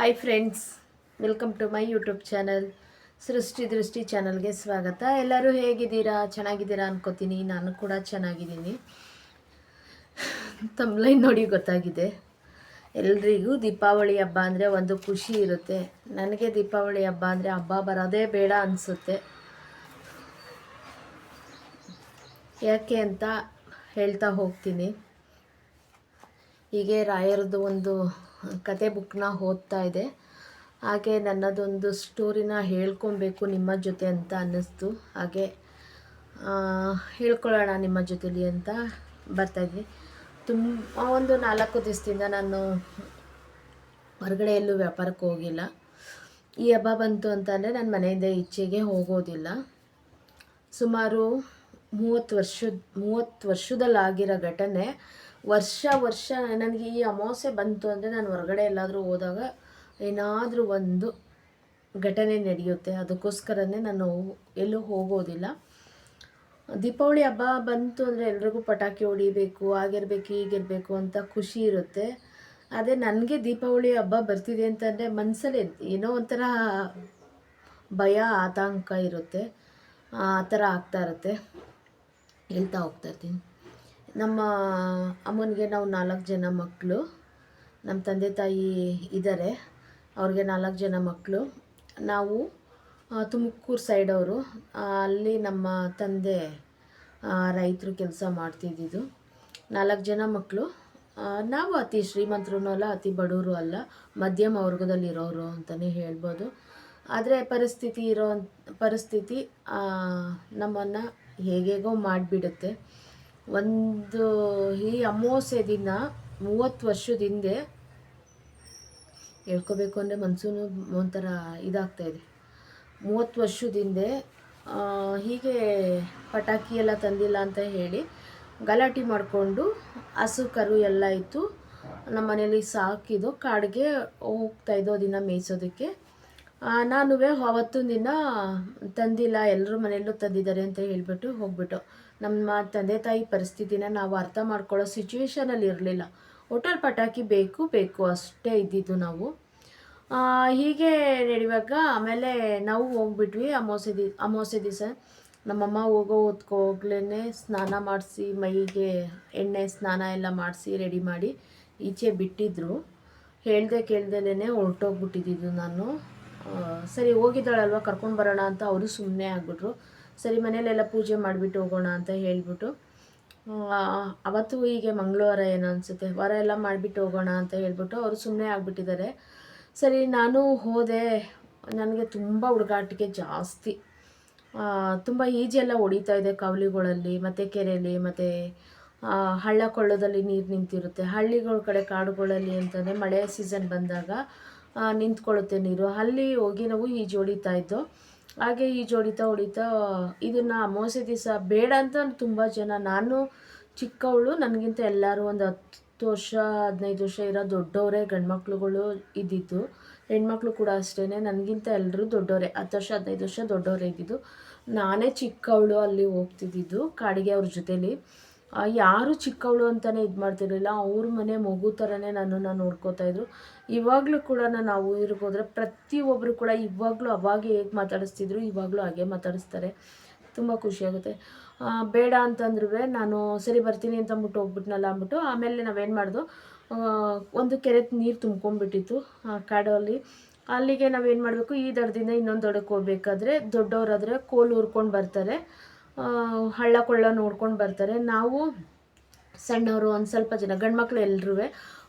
Hi friends welcome to my YouTube channel Srishti Drishti ಚಾನಲ್ಗೆ ಸ್ವಾಗತ. ಎಲ್ಲರೂ ಹೇಗಿದ್ದೀರಾ? ಚೆನ್ನಾಗಿದ್ದೀರಾ ಅನ್ಕೋತೀನಿ. ನಾನು ಕೂಡ ಚೆನ್ನಾಗಿದ್ದೀನಿ. ತಮ್ಲೈನ್ ನೋಡಿ ಗೊತ್ತಾಗಿದೆ. ಎಲ್ರಿಗೂ ದೀಪಾವಳಿ ಹಬ್ಬ ಅಂದರೆ ಒಂದು ಖುಷಿ ಇರುತ್ತೆ. ನನಗೆ ದೀಪಾವಳಿ ಹಬ್ಬ ಅಂದರೆ ಹಬ್ಬ ಬರೋದೇ ಬೇಡ ಅನಿಸುತ್ತೆ. ಯಾಕೆ ಅಂತ ಹೇಳ್ತಾ ಹೋಗ್ತೀನಿ. ಹೀಗೆ ರಾಯರದ್ದು ಒಂದು ಕತೆ ಬುಕ್ನ ಓದ್ತಾ ಇದೆ. ಹಾಗೆ ನನ್ನದೊಂದು ಸ್ಟೋರಿನ ಹೇಳ್ಕೊಬೇಕು ನಿಮ್ಮ ಜೊತೆ ಅಂತ ಅನ್ನಿಸ್ತು. ಹಾಗೆ ಹೇಳ್ಕೊಳ್ಳೋಣ ನಿಮ್ಮ ಜೊತೆಲಿ ಅಂತ ಬರ್ತಾಯಿದ್ವಿ ತುಂಬ ಒಂದು ನಾಲ್ಕು ದಿವಸದಿಂದ ನಾನು ಹೊರಗಡೆ ಎಲ್ಲೂ ವ್ಯಾಪಾರಕ್ಕೆ ಹೋಗಿಲ್ಲ. ಈ ಹಬ್ಬ ಬಂತು ಅಂತಂದರೆ ನಾನು ಮನೆಯಿಂದ ಈಚೆಗೆ ಹೋಗೋದಿಲ್ಲ. ಸುಮಾರು ಮೂವತ್ತು ವರ್ಷದ, ಮೂವತ್ತು ವರ್ಷದಲ್ಲಾಗಿರೋ ಘಟನೆ ವರ್ಷ ವರ್ಷ ನನಗೆ ಈ ಅಮಾವಾಸ್ಯೆ ಬಂತು ಅಂದರೆ ನಾನು ಹೊರಗಡೆ ಎಲ್ಲಾದರೂ ಹೋದಾಗ ಏನಾದರೂ ಒಂದು ಘಟನೆ ನಡೆಯುತ್ತೆ. ಅದಕ್ಕೋಸ್ಕರನೇ ನಾನು ಎಲ್ಲೂ ಹೋಗೋದಿಲ್ಲ. ದೀಪಾವಳಿ ಹಬ್ಬ ಬಂತು ಅಂದರೆ ಎಲ್ರಿಗೂ ಪಟಾಕಿ ಹೊಡಿಬೇಕು, ಆಗಿರಬೇಕು ಹೀಗಿರಬೇಕು ಅಂತ ಖುಷಿ ಇರುತ್ತೆ. ಅದೇ ನನಗೆ ದೀಪಾವಳಿ ಹಬ್ಬ ಬರ್ತಿದೆ ಅಂತಂದರೆ ಮನಸ್ಸಲ್ಲಿ ಏನೋ ಒಂಥರ ಭಯ, ಆತಂಕ ಇರುತ್ತೆ. ಆ ಥರ ಆಗ್ತಾ ಇರುತ್ತೆ. ಹೇಳ್ತಾ ಹೋಗ್ತಾ ಇರ್ತೀನಿ. ನಮ್ಮ ಅಮ್ಮನಿಗೆ ನಾವು ನಾಲ್ಕು ಜನ ಮಕ್ಕಳು. ನಮ್ಮ ತಂದೆ ತಾಯಿ ಇದ್ದಾರೆ. ಅವ್ರಿಗೆ ನಾಲ್ಕು ಜನ ಮಕ್ಕಳು. ನಾವು ತುಮಕೂರು ಸೈಡವರು ಅಲ್ಲಿ ನಮ್ಮ ತಂದೆ ರೈತರು ಕೆಲಸ ಮಾಡ್ತಿದ್ದಿದ್ದು. ನಾಲ್ಕು ಜನ ಮಕ್ಕಳು. ನಾವು ಅತಿ ಶ್ರೀಮಂತರೂ ಅಲ್ಲ, ಅತಿ ಬಡವರು ಅಲ್ಲ. ಮಧ್ಯಮ ವರ್ಗದಲ್ಲಿರೋರು ಅಂತಲೇ ಹೇಳ್ಬೋದು. ಆದರೆ ಪರಿಸ್ಥಿತಿ ಇರೋ, ಪರಿಸ್ಥಿತಿ ನಮ್ಮನ್ನು ಹೇಗೆಗೋ ಮಾಡಿಬಿಡುತ್ತೆ. ಒಂದು ಈ ಅಮಾವಾಸ್ಯೆ ದಿನ ಮೂವತ್ತು ವರ್ಷದ ಹಿಂದೆ ಹೇಳ್ಕೋಬೇಕು ಅಂದರೆ ಮನ್ಸೂನು ಒಂಥರ ಇದಾಗ್ತಾ ಇದೆ. ಮೂವತ್ತು ವರ್ಷದ ಹಿಂದೆ ಹೀಗೆ ಪಟಾಕಿ ಎಲ್ಲ ತಂದಿಲ್ಲ ಅಂತ ಹೇಳಿ ಗಲಾಟೆ ಮಾಡಿಕೊಂಡು ಹಸು ಕರು ಎಲ್ಲ ಇತ್ತು. ನಮ್ಮ ಮನೇಲಿ ಸಾಕಿದ್ದು ಕಾಡಿಗೆ ಹೋಗ್ತಾಯಿದ್ದೋ ದಿನ ಮೇಯ್ಸೋದಕ್ಕೆ. ನಾನು ಅವತ್ತಿನ ದಿನ ತಂದಿಲ್ಲ ಎಲ್ಲರೂ ಮನೆಯಲ್ಲೂ ತಂದಿದ್ದಾರೆ ಅಂತ ಹೇಳ್ಬಿಟ್ಟು ಹೋಗ್ಬಿಟ್ಟು. ನಮ್ಮ ತಂದೆ ತಾಯಿ ಪರಿಸ್ಥಿತಿನ ನಾವು ಅರ್ಥ ಮಾಡ್ಕೊಳ್ಳೋ ಸಿಚುವೇಶನಲ್ಲಿ ಇರಲಿಲ್ಲ. ಹೋಟೆಲ್ ಪಟಾಕಿ ಬೇಕು ಬೇಕು, ಅಷ್ಟೇ ಇದ್ದಿದ್ದು ನಾವು. ಹೀಗೆ ನಡೆಯುವಾಗ ಆಮೇಲೆ ನಾವು ಹೋಗ್ಬಿಟ್ವಿ ಅಮಾವಾಸ್ಯೆ ದಿ, ಅಮಾವಾಸ್ಯೆ ದಿವಸ. ನಮ್ಮಮ್ಮ ಹೋಗೋ ಹೊತ್ಕೋಗ್ಲೇ ಸ್ನಾನ ಮಾಡಿಸಿ, ಮೈಗೆ ಎಣ್ಣೆ, ಸ್ನಾನ ಎಲ್ಲ ಮಾಡಿಸಿ ರೆಡಿ ಮಾಡಿ ಈಚೆ ಬಿಟ್ಟಿದ್ರು. ಹೇಳ್ದೆ ಕೇಳ್ದಲೇ ಹೊರಟೋಗ್ಬಿಟ್ಟಿದ್ದು ನಾನು. ಸರಿ, ಹೋಗಿದ್ದಾಳಲ್ವ, ಕರ್ಕೊಂಡು ಬರೋಣ ಅಂತ ಅವರು ಸುಮ್ಮನೆ ಆಗಿಬಿಟ್ರು. ಸರಿ ಮನೇಲೆಲ್ಲ ಪೂಜೆ ಮಾಡಿಬಿಟ್ಟು ಹೋಗೋಣ ಅಂತ ಹೇಳಿಬಿಟ್ಟು ಅವತ್ತು ಹೀಗೆ ಮಂಗಳವಾರ ಏನೋ ಅನಿಸುತ್ತೆ, ವಾರ ಎಲ್ಲ ಮಾಡಿಬಿಟ್ಟು ಹೋಗೋಣ ಅಂತ ಹೇಳಿಬಿಟ್ಟು ಅವರು ಸುಮ್ಮನೆ ಆಗಿಬಿಟ್ಟಿದ್ದಾರೆ. ಸರಿ, ನಾನು ಹೋದೆ, ನನಗೆ ತುಂಬ ಹುಡುಗಾಟಿಕೆ ಜಾಸ್ತಿ. ತುಂಬ ಈಜಿಯೆಲ್ಲ ಹೊಡಿತಾ ಇದೆ ಕವಲಿಗಳಲ್ಲಿ, ಮತ್ತು ಕೆರೆಯಲ್ಲಿ, ಮತ್ತು ಹಳ್ಳ ಕೊಳ್ಳದಲ್ಲಿ ನೀರು ನಿಂತಿರುತ್ತೆ. ಹಳ್ಳಿಗಳ ಕಡೆ ಕಾಡುಗಳಲ್ಲಿ ಅಂತಂದರೆ ಮಳೆ ಸೀಸನ್ ಬಂದಾಗ ನಿಂತ್ಕೊಳ್ಳುತ್ತೆ ನೀರು. ಅಲ್ಲಿ ಹೋಗಿ ನಾವು ಈಜು ಹೊಡಿತಾ ಇದ್ದು, ಹಾಗೆ ಈಜು ಹೊಡಿತಾ ಹೊಡಿತಾ, ಇದನ್ನು ಅಮಾವಾಸ್ಯೆ ದಿವಸ ಬೇಡ ಅಂತ ತುಂಬ ಜನ, ನಾನು ಚಿಕ್ಕವಳು, ನನಗಿಂತ ಎಲ್ಲರೂ ಒಂದು ಹತ್ತು ವರ್ಷ, ಹದಿನೈದು ವರ್ಷ ಇರೋ ದೊಡ್ಡವರೇ, ಗಂಡ್ಮಕ್ಳುಗಳು ಇದ್ದಿದ್ದು, ಹೆಣ್ಮಕ್ಳು ಕೂಡ ಅಷ್ಟೇ ನನಗಿಂತ ಎಲ್ಲರೂ ದೊಡ್ಡವರೇ, ಹತ್ತು ವರ್ಷ, ಹದಿನೈದು ವರ್ಷ ದೊಡ್ಡವರೇ ಇದ್ದಿದ್ದು, ನಾನೇ ಚಿಕ್ಕವಳು ಅಲ್ಲಿ ಹೋಗ್ತಿದ್ದಿದ್ದು, ಕಾಡಿಗೆ ಅವ್ರ ಜೊತೇಲಿ. ಯಾರು ಚಿಕ್ಕವಳು ಅಂತಲೇ ಇದು ಮಾಡ್ತಿರಲಿಲ್ಲ. ಅವ್ರ ಮನೆ ಮಗು ಥರನೇ ನನ್ನನ್ನು ನೋಡ್ಕೋತಾ ಇದ್ರು. ಇವಾಗಲೂ ಕೂಡ ನಾವು ಊರಿಗೆ ಹೋದರೆ ಪ್ರತಿಯೊಬ್ಬರು ಕೂಡ ಇವಾಗಲೂ ಅವಾಗ ಹೇಗೆ ಮಾತಾಡಿಸ್ತಿದ್ರು ಇವಾಗಲೂ ಹಾಗೆ ಮಾತಾಡಿಸ್ತಾರೆ. ತುಂಬ ಖುಷಿಯಾಗುತ್ತೆ ಆ, ಬೇಡ ಅಂತಂದ್ರೂ ನಾನು ಸರಿ ಬರ್ತೀನಿ ಅಂತ ಅಂದ್ಬಿಟ್ಟು ಹೋಗ್ಬಿಟ್ನಲ್ಲ ಅಂದ್ಬಿಟ್ಟು ಆಮೇಲೆ ನಾವೇನು ಮಾಡಿದ್ವು ಆ, ಒಂದು ಕೆರೆ ನೀರು ತುಂಬ್ಕೊಂಡ್ಬಿಟ್ಟಿತ್ತು ಆ ಕಾಡಲ್ಲಿ. ಅಲ್ಲಿಗೆ ನಾವೇನು ಮಾಡಬೇಕು ಈ ದಡದಿಂದ ಇನ್ನೊಂದು ದಡಕ್ಕೆ ಹೋಗ್ಬೇಕಾದ್ರೆ ದೊಡ್ಡವರಾದರೆ ಕೋಲು ಹುರ್ಕೊಂಡು ಬರ್ತಾರೆ. ಆ, ಹಳ್ಳ ಕೊಳ್ಳ ನೋಡ್ಕೊಂಡು ಬರ್ತಾರೆ. ನಾವು ಸಣ್ಣವರು ಒಂದು ಸ್ವಲ್ಪ ಜನ ಗಂಡ್ಮಕ್ಳು ಎಲ್ಲರೂ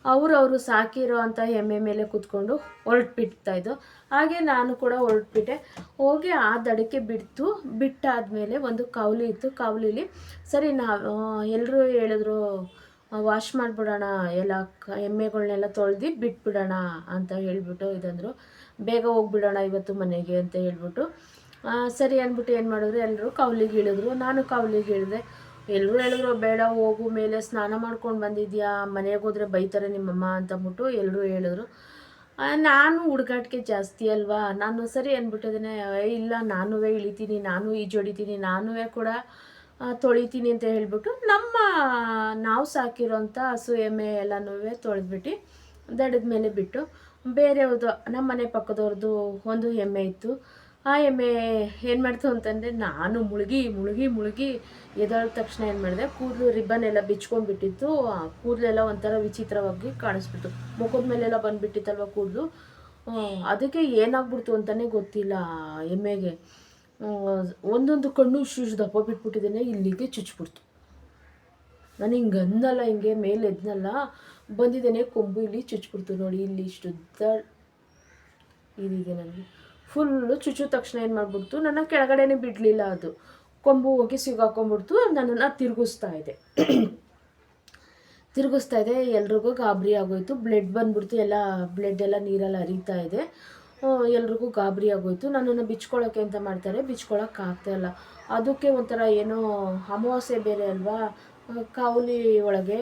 ಅವರು ಅವರು ಸಾಕಿರೋ ಅಂತ ಎಮ್ಮೆ ಮೇಲೆ ಕೂತ್ಕೊಂಡು ಹೊರಟ್ಬಿಡ್ತಾ ಇದ್ದು. ಹಾಗೆ ನಾನು ಕೂಡ ಹೊರಟ್ಬಿಟ್ಟೆ. ಹೋಗಿ ಆ ದಡಕ್ಕೆ ಬಿಡ್ತು. ಬಿಟ್ಟಾದಮೇಲೆ ಒಂದು ಕಾವಲಿ ಇತ್ತು. ಕಾವಲಿಲಿ ಸರಿ ನಾವು ಎಲ್ಲರೂ ಹೇಳಿದ್ರು ವಾಶ್ ಮಾಡಿಬಿಡೋಣ, ಎಲ್ಲ ಎಮ್ಮೆಗಳನ್ನೆಲ್ಲ ತೊಳೆದು ಬಿಟ್ಬಿಡೋಣ ಅಂತ ಹೇಳಿಬಿಟ್ಟು ಇದಂದರು. ಬೇಗ ಹೋಗ್ಬಿಡೋಣ ಇವತ್ತು ಮನೆಗೆ ಅಂತ ಹೇಳ್ಬಿಟ್ಟು. ಸರಿ ಅಂದ್ಬಿಟ್ಟು ಏನು ಮಾಡಿದ್ರು? ಎಲ್ಲರೂ ಕೌಲಿಗೆ ಇಳಿದ್ರು. ನಾನು ಕೌಲಿಗೆ ಇಳಿದೆ. ಎಲ್ಲರೂ ಹೇಳಿದ್ರು, ಬೇಡ, ಹೋಗು, ಮೇಲೆ ಸ್ನಾನ ಮಾಡ್ಕೊಂಡು ಬಂದಿದ್ಯಾ? ಮನೆಗೆ ಹೋದ್ರೆ ಬೈತಾರೆ ನಿಮ್ಮಮ್ಮ ಅಂತ ಅಂದ್ಬಿಟ್ಟು ಎಲ್ಲರೂ ಹೇಳಿದ್ರು ನಾನು ಹುಡುಗಾಟಿಕೆ ಜಾಸ್ತಿ ಅಲ್ವಾ? ನಾನು ಸರಿ ಅಂದ್ಬಿಟ್ಟಿದ್ದೇನೆ. ಇಲ್ಲ ನಾನೂ ಇಳಿತೀನಿ, ನಾನು ಈಜೊಡಿತೀನಿ ನಾನು ಕೂಡ ತೊಳಿತೀನಿ ಅಂತ ಹೇಳಿಬಿಟ್ಟು ನಮ್ಮ ನಾವು ಸಾಕಿರೋಂಥ ಹಸು ಎಮ್ಮೆ ಎಲ್ಲನೂ ತೊಳೆದ್ಬಿಟ್ಟು ದಡದ ಮೇಲೆ ಬಿಟ್ಟು ಬೇರೆಯವ್ರದ್ದು ನಮ್ಮ ಮನೆ ಪಕ್ಕದವ್ರದ್ದು ಒಂದು ಎಮ್ಮೆ ಇತ್ತು. ಆ ಎಮ್ಮೆ ಏನು ಮಾಡ್ತು ಅಂತಂದರೆ ನಾನು ಮುಳುಗಿ ಮುಳುಗಿ ಮುಳುಗಿ ಎದ್ದಾದ ತಕ್ಷಣ ಏನು ಮಾಡಿದೆ, ಕೂದಲು ರಿಬ್ಬನ್ ಎಲ್ಲ ಬಿಚ್ಕೊಂಡ್ಬಿಟ್ಟಿತ್ತು. ಆ ಕೂದಲೆಲ್ಲ ಒಂಥರ ವಿಚಿತ್ರವಾಗಿ ಕಾಣಿಸ್ಬಿಟ್ಟು ಮುಖದ ಮೇಲೆಲ್ಲ ಬಂದುಬಿಟ್ಟಿತ್ತಲ್ವ ಕೂದಲು? ಅದಕ್ಕೆ ಏನಾಗ್ಬಿಡ್ತು ಅಂತಲೇ ಗೊತ್ತಿಲ್ಲ ಎಮ್ಮೆಗೆ. ಒಂದೊಂದು ಕಣ್ಣು ಶೂಶ್ ದಪ್ಪ ಬಿಟ್ಬಿಟ್ಟಿದ್ದೇನೆ ಇಲ್ಲಿಗೆ ಚುಚ್ಬಿಡ್ತು. ನಾನು ಹಿಂಗೆ ಅಂದಲ್ಲ ಹಿಂಗೆ ಮೇಲೆ ಎದ್ನಲ್ಲ ಬಂದಿದ್ದೇನೆ ಕೊಂಬು, ಇಲ್ಲಿ ಚುಚ್ಬಿಡ್ತು ನೋಡಿ, ಇಲ್ಲಿ ಇಷ್ಟು ಉದ್ದ ಇದಿದೆ ನನಗೆ. ಫುಲ್ಲು ಚುಚ್ಚು ತಕ್ಷಣ ಏನು ಮಾಡ್ಬಿಡ್ತು, ನನ್ನ ಕೆಳಗಡೆನೇ ಬಿಡಲಿಲ್ಲ ಅದು. ಕೊಂಬು ಹೋಗಿ ಸಿಗಾಕೊಂಡ್ಬಿಡ್ತು ನನ್ನನ್ನು ತಿರುಗಿಸ್ತಾ ಇದೆ. ತಿರುಗಿಸ್ತಾ ಇದೆ, ಎಲ್ರಿಗೂ ಗಾಬರಿ ಆಗೋಯ್ತು. ಬ್ಲಡ್ ಬಂದ್ಬಿಡ್ತು, ಎಲ್ಲ ಬ್ಲಡ್ ಎಲ್ಲ ನೀರಲ್ಲಿ ಹರಿತಾ ಇದೆ. ಎಲ್ರಿಗೂ ಗಾಬರಿ ಆಗೋಯ್ತು. ನನ್ನನ್ನು ಬಿಚ್ಕೊಳ್ಳೋಕೆ ಅಂತ ಮಾಡ್ತಾರೆ ಬಿಚ್ಕೊಳ್ಳೋಕೆ ಇಲ್ಲ. ಅದಕ್ಕೆ ಒಂಥರ ಏನೋ ಅಮಾವಾಸ್ಯೆ ಬೇರೆ ಅಲ್ವಾ? ಕಾವಲಿ ಒಳಗೆ.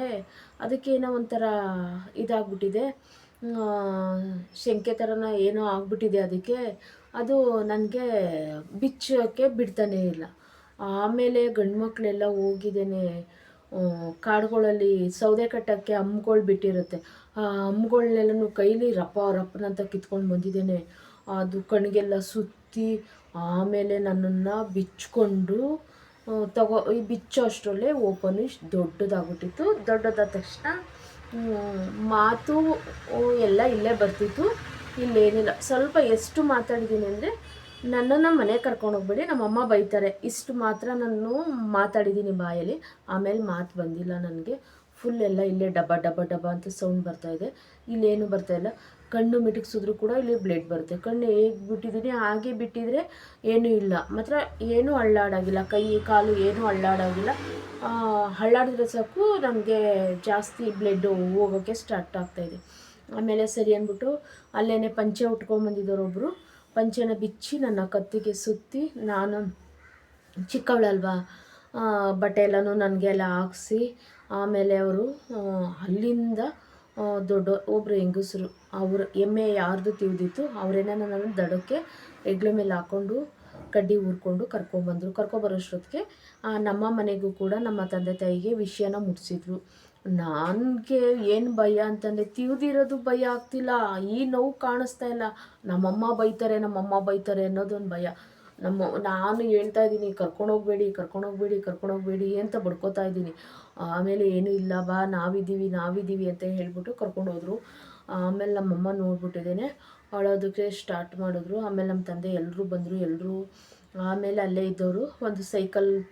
ಅದಕ್ಕೆ ಏನೋ ಒಂಥರ ಇದಾಗ್ಬಿಟ್ಟಿದೆ. ಶಂಕೆ ಥರನ ಏನೋ ಆಗ್ಬಿಟ್ಟಿದೆ ಅದಕ್ಕೆ. ಅದು ನನಗೆ ಬಿಚ್ಚೋಕ್ಕೆ ಬಿಡ್ತಾನೇ ಇಲ್ಲ. ಆಮೇಲೆ ಗಂಡು ಮಕ್ಕಳೆಲ್ಲ ಹೋಗಿದ್ದೇನೆ ಕಾಡುಗಳಲ್ಲಿ ಸೌದೆ ಕಟ್ಟೋಕ್ಕೆ ಹಮ್ಗಳು ಬಿಟ್ಟಿರುತ್ತೆ. ಆ ಹಮ್ಗಳ್ನೆಲ್ಲನೂ ಕೈಲಿ ರಪ ರಪ್ಪನಂತ ಕಿತ್ಕೊಂಡು ಬಂದಿದ್ದೇನೆ. ಅದು ಕಣ್ಗೆಲ್ಲ ಸುತ್ತಿ ಆಮೇಲೆ ನನ್ನನ್ನು ಬಿಚ್ಚಿಕೊಂಡು ತಗೋ, ಈ ಬಿಚ್ಚೋ ಅಷ್ಟರಲ್ಲೇ ಓಪನ್ ಇಷ್ಟು ದೊಡ್ಡದಾಗ್ಬಿಟ್ಟಿತ್ತು. ದೊಡ್ಡದಾದ ತಕ್ಷಣ ಮಾತು ಎಲ್ಲ ಇಲ್ಲೇ ಬರ್ತಿತ್ತು. ಇಲ್ಲೇನಿಲ್ಲ ಸ್ವಲ್ಪ ಎಷ್ಟು ಮಾತಾಡಿದ್ದೀನಿ ಅಂದರೆ ನನ್ನನ್ನು ಮನೆ ಕರ್ಕೊಂಡು ಹೋಗ್ಬೇಡಿ ನಮ್ಮಮ್ಮ ಬೈತಾರೆ. ಇಷ್ಟು ಮಾತ್ರ ನಾನು ಮಾತಾಡಿದ್ದೀನಿ ಬಾಯಲ್ಲಿ. ಆಮೇಲೆ ಮಾತು ಬಂದಿಲ್ಲ ನನಗೆ. ಫುಲ್ ಎಲ್ಲ ಇಲ್ಲೇ ಡಬ್ಬ ಡಬ್ಬ ಡಬ್ಬ ಅಂತ ಸೌಂಡ್ ಬರ್ತಾ ಇದೆ. ಇಲ್ಲೇನು ಬರ್ತಾ ಇಲ್ಲ. ಕಣ್ಣು ಮಿಟುಕ್ಸಿದ್ರು ಕೂಡ ಇಲ್ಲಿ ಬ್ಲಡ್ ಬರುತ್ತೆ. ಕಣ್ಣು ಹೇಗೆ ಬಿಟ್ಟಿದ್ದೀನಿ, ಹಾಗೆ ಬಿಟ್ಟಿದ್ರೆ ಏನೂ ಇಲ್ಲ. ಮಾತ್ರ ಏನೂ ಅಳ್ಳಾಡಾಗಿಲ್ಲ. ಕೈ, ಕಾಲು ಏನೂ ಅಳ್ಳಾಡಾಗಿಲ್ಲ. ಹಳ್ಳಾಡಿದ್ರೆ ಸಾಕು ನಮಗೆ ಜಾಸ್ತಿ ಬ್ಲಡ್ ಹೋಗೋಕ್ಕೆ ಸ್ಟಾರ್ಟ್ ಆಗ್ತಾಯಿದೆ ಆಮೇಲೆ ಸರಿ ಅಂದ್ಬಿಟ್ಟು ಅಲ್ಲೇ ಪಂಚೆ ಉಟ್ಕೊಂಬಂದಿದ್ದವ್ರು ಒಬ್ಬರು ಪಂಚೆನ ಬಿಚ್ಚಿ ನನ್ನ ಕತ್ತಿಗೆ ಸುತ್ತಿ ನಾನು ಚಿಕ್ಕವಳಲ್ವಾ ಬಟ್ಟೆ ಎಲ್ಲನೂ ನನಗೆಲ್ಲ ಹಾಕ್ಸಿ ಆಮೇಲೆ ಅವರು ಅಲ್ಲಿಂದ ದೊಡ್ಡ ಒಬ್ಬರು ಹೆಂಗಸರು ಅವರು ಎಮ್ಮೆ ಯಾರ್ದು ತಿಳಿದಿತ್ತು ಅವರೇನ ನನ್ನ ದಡಕ್ಕೆ ಹೆಗ್ಲ ಮೇಲೆ ಹಾಕ್ಕೊಂಡು ಕಡ್ಡಿ ಊರ್ಕೊಂಡು ಕರ್ಕೊಂಡ್ಬಂದರು ಕರ್ಕೊಬರೋಷ್ಟೊತ್ತಿಗೆ ಆ, ನಮ್ಮ ಮನೆಗೂ ಕೂಡ ನಮ್ಮ ತಂದೆ ತಾಯಿಗೆ ವಿಷಯನ ಮುಟ್ಟಿಸಿದ್ರು ನನಗೆ ಏನು ಭಯ ಅಂತಂದರೆ ತಿಳಿದಿರೋದು ಭಯ ಆಗ್ತಿಲ್ಲ. ಈ ನೋವು ಕಾಣಿಸ್ತಾ ಇಲ್ಲ. ನಮ್ಮಮ್ಮ ಬೈತಾರೆ ನಮ್ಮಮ್ಮ ಬೈತಾರೆ ಅನ್ನೋದೊಂದು ಭಯ. ನಮ್ಮ, ನಾನು ಹೇಳ್ತಾ ಇದ್ದೀನಿ ಕರ್ಕೊಂಡೋಗ್ಬೇಡಿ ಕರ್ಕೊಂಡೋಗ್ಬೇಡಿ ಕರ್ಕೊಂಡೋಗ್ಬೇಡಿ ಅಂತ ಬಡ್ಕೋತಾ ಇದ್ದೀನಿ. ಆಮೇಲೆ ಏನೂ ಇಲ್ಲ, ಬಾ, ನಾವಿದ್ದೀವಿ ನಾವಿದ್ದೀವಿ ಅಂತ ಹೇಳ್ಬಿಟ್ಟು ಕರ್ಕೊಂಡೋದ್ರು ಆಮೇಲೆ ನಮ್ಮಮ್ಮ ನೋಡ್ಬಿಟ್ಟಿದ್ದೇನೆ. ಅಳೋದಕ್ಕೆ ಸ್ಟಾರ್ಟ್ ಮಾಡಿದ್ರು. ಆಮೇಲೆ ನಮ್ಮ ತಂದೆ ಎಲ್ಲರೂ ಬಂದರು ಎಲ್ಲರೂ ಆಮೇಲೆ ಅಲ್ಲೇ ಇದ್ದವರು ಒಂದು ಸೈಕಲ್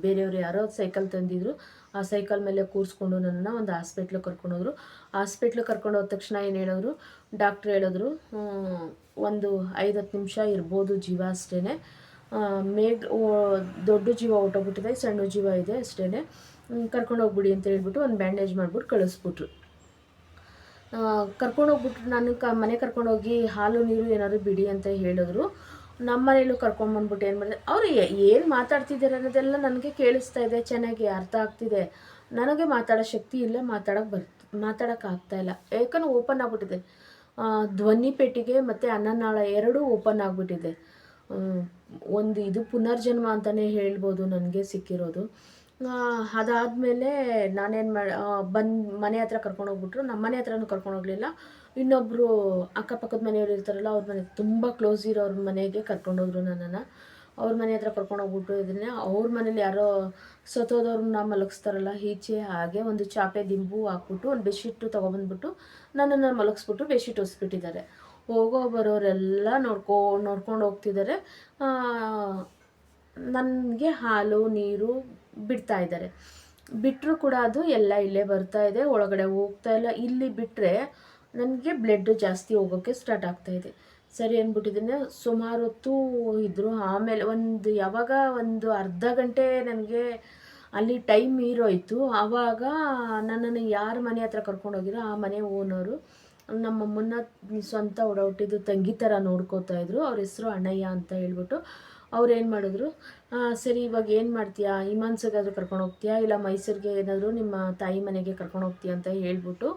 ಬೇರೆಯವರು ಯಾರೋ ಸೈಕಲ್ ತಂದಿದ್ರು. ಆ ಸೈಕಲ್ ಮೇಲೆ ಕೂರಿಸ್ಕೊಂಡು ನನ್ನನ್ನು ಒಂದು ಹಾಸ್ಪಿಟ್ಲಿಗೆ ಕರ್ಕೊಂಡೋದ್ರು ಹಾಸ್ಪಿಟ್ಲಿಗೆ ಕರ್ಕೊಂಡು ಹೋದ ತಕ್ಷಣ ಏನು ಹೇಳಿದ್ರು? ಡಾಕ್ಟ್ರ್ ಹೇಳಿದ್ರು ಒಂದು ಐದು ಹತ್ತು ನಿಮಿಷ ಇರ್ಬೋದು ಜೀವ ಅಷ್ಟೇ ಮೇಗ್ ದೊಡ್ಡ ಜೀವ ಹೊಟ್ಟೋಗ್ಬಿಟ್ಟಿದೆ ಸಣ್ಣ ಜೀವ ಇದೆ ಅಷ್ಟೇ ಕರ್ಕೊಂಡು ಹೋಗ್ಬಿಡಿ ಅಂತ ಹೇಳ್ಬಿಟ್ಟು ಒಂದು ಬ್ಯಾಂಡೇಜ್ ಮಾಡ್ಬಿಟ್ಟು ಕಳಿಸ್ಬಿಟ್ರು. ಕರ್ಕೊಂಡೋಗ್ಬಿಟ್ರು ನಾನು ಕ, ಮನೆ ಕರ್ಕೊಂಡೋಗಿ ಹಾಲು, ನೀರು ಏನಾದ್ರು ಬಿಡಿ ಅಂತ ಹೇಳಿದ್ರು. ನಮ್ಮ ಮನೇಲೂ ಕರ್ಕೊಂಬಂದ್ಬಿಟ್ಟು ಏನು ಮಾಡಿದೆ? ಅವರು ಏನು ಮಾತಾಡ್ತಿದ್ದಾರೆ ಅನ್ನೋದೆಲ್ಲ ನನಗೆ ಕೇಳಿಸ್ತಾ ಇದೆ, ಚೆನ್ನಾಗಿ ಅರ್ಥ ಆಗ್ತಿದೆ. ನನಗೆ ಮಾತಾಡೋ ಶಕ್ತಿ ಇಲ್ಲ, ಮಾತಾಡೋಕೆ ಬರ್ತ ಮಾತಾಡೋಕೆ ಆಗ್ತಾ ಇಲ್ಲ. ಯಾಕಂದ್ರೆ ಓಪನ್ ಆಗ್ಬಿಟ್ಟಿದೆ. ಧ್ವನಿ ಪೆಟ್ಟಿಗೆ ಮತ್ತು ಅನ್ನನಾಳ ಎರಡೂ ಓಪನ್ ಆಗಿಬಿಟ್ಟಿದೆ. ಒಂದು ಇದು ಪುನರ್ಜನ್ಮ ಅಂತಲೇ ಹೇಳ್ಬೋದು, ನನಗೆ ಸಿಕ್ಕಿರೋದು. ಅದಾದಮೇಲೆ ನಾನೇನು ಮಾಡಿ ಬಂದು ಮನೆ ಹತ್ರ ಕರ್ಕೊಂಡು ಹೋಗ್ಬಿಟ್ರು. ನಮ್ಮ ಮನೆ ಹತ್ರನೂ ಕರ್ಕೊಂಡು ಹೋಗಲಿಲ್ಲ. ಇನ್ನೊಬ್ಬರು ಅಕ್ಕಪಕ್ಕದ ಮನೆಯವರು ಇರ್ತಾರಲ್ಲ, ಅವ್ರ ಮನೆ ತುಂಬ ಕ್ಲೋಸ್ ಇರೋರ ಮನೆಗೆ ಕರ್ಕೊಂಡೋದ್ರು ನನ್ನನ್ನು. ಅವ್ರ ಮನೆ ಹತ್ರ ಕರ್ಕೊಂಡೋಗ್ಬಿಟ್ಟು ಇದನ್ನೇ ಅವ್ರ ಮನೇಲಿ ಯಾರೋ ಸತ್ತೋದವ್ರನ್ನ ಮಲಗಿಸ್ತಾರಲ್ಲ, ಈಚೆ ಹಾಗೆ ಒಂದು ಚಾಪೆ, ದಿಂಬು ಹಾಕ್ಬಿಟ್ಟು, ಒಂದು ಬೆಡ್ಶೀಟು ತೊಗೊಬಂದ್ಬಿಟ್ಟು ನನ್ನನ್ನು ಮಲಗಿಸ್ಬಿಟ್ಟು ಬೆಡ್ಶೀಟ್ ಹೊಸ್ಬಿಟ್ಟಿದ್ದಾರೆ ಹೋಗೋ ಬರೋರೆಲ್ಲ ನೋಡ್ಕೊ, ನೋಡ್ಕೊಂಡು ಹೋಗ್ತಿದ್ದಾರೆ. ನನಗೆ ಹಾಲು, ನೀರು ಬಿಡ್ತಾ ಇದ್ದಾರೆ. ಬಿಟ್ಟರು ಕೂಡ ಅದು ಎಲ್ಲ ಇಲ್ಲೇ ಬರ್ತಾ ಇದೆ, ಒಳಗಡೆ ಹೋಗ್ತಾ ಇಲ್ಲ. ಇಲ್ಲಿ ಬಿಟ್ಟರೆ ನನಗೆ ಬ್ಲಡ್ ಜಾಸ್ತಿ ಹೋಗೋಕ್ಕೆ ಸ್ಟಾರ್ಟ್ ಆಗ್ತಾ ಇದೆ. ಸರಿ ಅಂದ್ಬಿಟ್ಟಿದ್ದೀನಿ ಸುಮಾರು ಹೊತ್ತು ಇದ್ದರು ಆಮೇಲೆ ಒಂದು ಯಾವಾಗ ಒಂದು ಅರ್ಧ ಗಂಟೆ ನನಗೆ ಅಲ್ಲಿ ಟೈಮ್ ಮೀರೋಯ್ತು ಆವಾಗ ನನ್ನನ್ನು ಯಾರ ಮನೆ ಹತ್ರ ಕರ್ಕೊಂಡೋಗಿರೋ ಆ ಮನೆ ಓನರು ನಮ್ಮಮ್ಮನ್ನ ಸ್ವಂತ ಒಡಹುಟ್ಟಿದ್ದು ತಂಗಿ ಥರ ನೋಡ್ಕೋತಾ ಇದ್ರು. ಅವ್ರ ಹೆಸರು ಅಣ್ಣಯ್ಯ ಅಂತ ಹೇಳ್ಬಿಟ್ಟು ಅವ್ರು ಏನು ಮಾಡಿದ್ರು? ಸರಿ, ಇವಾಗ ಏನು ಮಾಡ್ತೀಯಾ? ಹಿಮಾನ್ಸಗಾದ್ರೂ ಕರ್ಕೊಂಡು ಹೋಗ್ತೀಯಾ? ಇಲ್ಲ ಮೈಸೂರಿಗೆ ಏನಾದರೂ ನಿಮ್ಮ ತಾಯಿ ಮನೆಗೆ ಕರ್ಕೊಂಡು ಹೋಗ್ತೀಯಾ ಅಂತ ಹೇಳ್ಬಿಟ್ಟು